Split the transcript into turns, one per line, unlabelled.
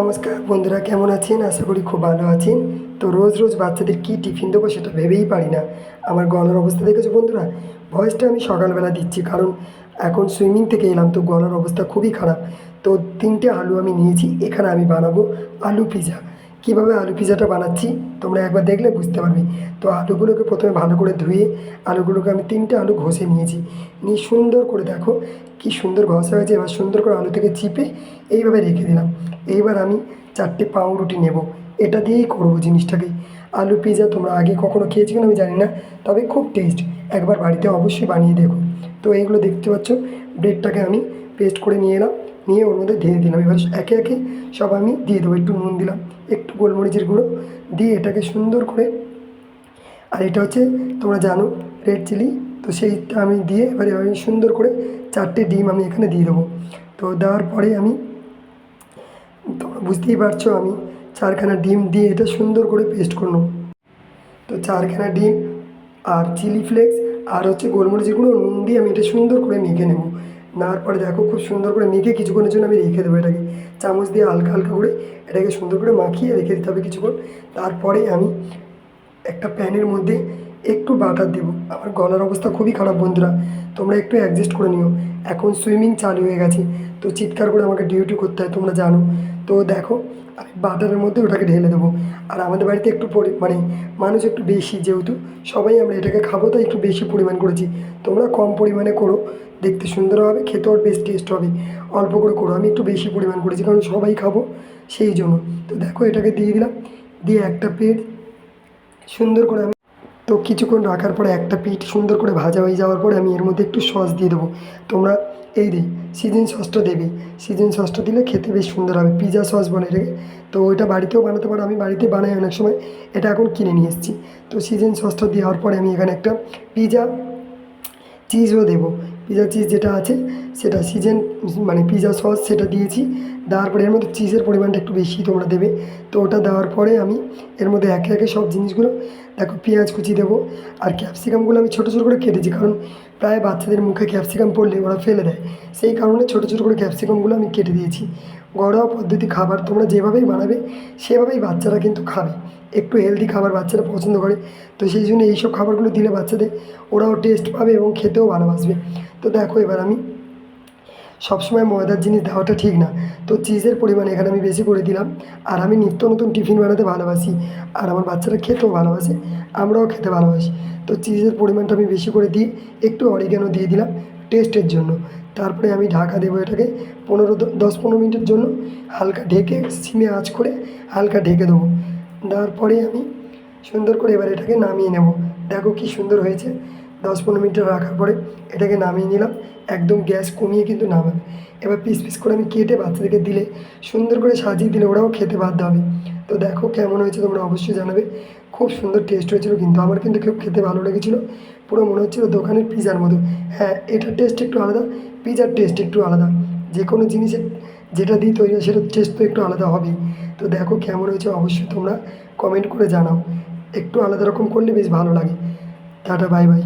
নমস্কার, বন্ধুরা কেমন আছেন? আশা করি খুব ভালো আছেন। তো রোজ রোজ বাচ্চাদের কী টিফিন দেবো সেটা ভেবেই পারি না। আমার গলার অবস্থা দেখেছ বন্ধুরা? ভয়েসটা আমি সকালবেলা দিচ্ছি, কারণ এখন সুইমিং থেকে এলাম, তো গলার অবস্থা খুবই খারাপ। তো তিনটে আলু আমি নিয়েছি, এখানে আমি বানাবো আলু পিজা। কীভাবে আলু পিজাটা বানাচ্ছি, তোমরা একবার দেখলে বুঝতে পারবে। তো আলুগুলোকে প্রথমে ভালো করে ধুয়ে, আলুগুলোকে আমি তিনটে আলু ঘষে নিয়েছি। নিয়ে সুন্দর করে দেখো কি সুন্দর ঘষা হয়েছে, এবার সুন্দর করে আলু থেকে চিপে এইভাবে রেখে দিলাম। এইবার আমি চারটে পাউরুটি নেব। এটা দিয়েই করব জিনিসটাকে। আলু পিজা তোমরা আগে কখনো খেয়েছি কিনা আমি জানি না, তবে খুব টেস্ট একবার বাড়িতে অবশ্যই বানিয়ে দেখো। তো এইগুলো দেখতে পাচ্ছ ব্রেডটাকে আমি পেস্ট করে নিয়ে এলাম। নিয়ে ওর মধ্যে ঢেলে দিলাম। এবার একে একে সব আমি দিয়ে দেবো। একটু নুন দিলাম, একটু গোলমরিচের গুঁড়ো দিয়ে এটাকে সুন্দর করে আর এটা হচ্ছে তোমরা জানো রেড চিলি তো সেইটা আমি দিয়ে এবারে আমি সুন্দর করে চারটে ডিম আমি এখানে দিয়ে দেবো। তো দেওয়ার পরে আমি তোমরা বুঝতেই পারছ আমি চারখানা ডিম দিয়ে এটা সুন্দর করে পেস্ট করে নেব। তো চারখানা ডিম আর চিলি ফ্লেক্স আর হচ্ছে গোলমরিচের গুঁড়ো, নুন দিয়ে আমি এটা সুন্দর করে মেখে নেব। নেওয়ার পরে দেখো খুব সুন্দর করে মেখে কিছুক্ষণের জন্য আমি রেখে দেবো এটাকে। চামচ দিয়ে হালকা হালকা করে এটাকে সুন্দর করে মাখিয়ে রেখে দিতে হবে কিছুক্ষণ। তারপরে আমি একটা প্যানের মধ্যে একটু বাটার দেবো। আমার গলার অবস্থা খুবই খারাপ, বন্ধুরা। তোমরা একটু অ্যাডজাস্ট করে নিও। এখন সুইমিং চালু হয়ে গেছে। তো চিৎকার করে আমাকে ডিউটি করতে হয়, তোমরা জানো। তো দেখো, আমি বাটারের মধ্যে ওটাকে ঢেলে দেবো। আর আমাদের বাড়িতে একটু পরি মানে মানুষ একটু বেশি যেহেতু, সবাই আমরা এটাকে খাব, তাই একটু বেশি পরিমাণ করেছি। তোমরা কম পরিমাণে করো, দেখতে সুন্দর হবে, খেতেও বেশ টেস্ট হবে। অল্প করে করো, আমি একটু বেশি পরিমাণ করেছি, কারণ সবাই খাব সেই জন্য। তো দেখো, এটাকে দিয়ে দিলাম। দিয়ে একটা প্লেট সুন্দর করে আমি তো কিছুক্ষণ রাখার পরে একটা পিঠ সুন্দর করে ভাজা হয়ে যাওয়ার পরে আমি এর মধ্যে একটু সস দিয়ে দেবো। তোমরা এই দিই সিজন সসটা দেবে। সিজন সসটা দিলে খেতে বেশ সুন্দর হবে। পিজা সস বলে এটাকে। তো ওইটা বাড়িতেও বানাতে পারো। আমি বাড়িতে বানাই অনেক সময়। এটা এখন কিনে নিয়ে এসেছি। তো সিজন সসটা দেওয়ার পরে আমি এখানে একটা পিজা চিজও দেবো। পিজা চিজ যেটা আছে, সেটা সিজন মানে পিজা সস সেটা দিয়েছি। দেওয়ার পরে এর মধ্যে চিজের পরিমাণটা একটু বেশি তোমরা দেবে। তো ওটা দেওয়ার পরে আমি এর মধ্যে একে একে সব জিনিসগুলো, দেখো পেঁয়াজ কুচি দেবো আর ক্যাপসিকামগুলো আমি ছোটো ছোটো করে কেটেছি। কারণ প্রায় বাচ্চাদের মুখে ক্যাপসিকাম পড়লে ওরা ফেলে দেয়। সেই কারণে ছোটো ছোটো করে ক্যাপসিকামগুলো আমি কেটে দিয়েছি। ঘরোয়া পদ্ধতি খাবার তোমরা যেভাবেই বানাবে, সেভাবেই বাচ্চারা কিন্তু খাবে। একটু হেলদি খাবার বাচ্চারা পছন্দ করে। তো সেই জন্য এইসব খাবারগুলো দিলে বাচ্চাদের ওরাও টেস্ট পাবে এবং খেতেও ভালোবাসবে। তো দেখো এবার আমি সবসময় ময়দার জিনিস দেওয়াটা ঠিক না। তো চিজের পরিমাণ এখানে আমি বেশি করে দিলাম। আর আমি নিত্য নতুন টিফিন বানাতে ভালোবাসি। আর আমার বাচ্চারা খেতেও ভালোবাসে, আমরাও খেতে ভালোবাসি। তো চিজের পরিমাণটা আমি বেশি করে দিই। একটু অরিগ্যানো দিয়ে দিলাম। টেস্টের জন্য। তারপরে আমি ঢাকা দেবো এটাকে পনেরো দশ পনেরো মিনিটের জন্য। হালকা ঢেকে সিমে আঁচ করে হালকা ঢেকে দেবো। দেওয়ার পরে আমি সুন্দর করে এবার এটাকে নামিয়ে নেব। দেখো কি সুন্দর হয়েছে। দশ পনেরো মিনিট রাখার পরে এটাকে নামিয়ে নিলাম। একদম গ্যাস কমিয়ে কিন্তু নামাবে। এবার পিস পিস করে আমি কেটে বাচ্চাদেরকে দিলে, সুন্দর করে সাজিয়ে দিলে ওরাও খেতে বাধ্য হবে। তো দেখো কেমন হয়েছে তোমরা অবশ্যই জানাবে। খুব সুন্দর টেস্ট হয়েছিল কিন্তু, আমার কিন্তু খুব খেতে ভালো লেগেছিলো। পুরো মনে হচ্ছিল দোকানের পিজার মতো। হ্যাঁ এটার টেস্ট একটু আলাদা পিজার টেস্ট একটু আলাদা। যে কোনো জিনিসের যেটা দিয়ে তৈরি হয়, সেটার টেস্ট তো একটু আলাদা হবেই। তো দেখো কেমন হয়েছে অবশ্যই তোমরা কমেন্ট করে জানাও। একটু আলাদা রকম করলে বেশ ভালো লাগে। Tata bye bye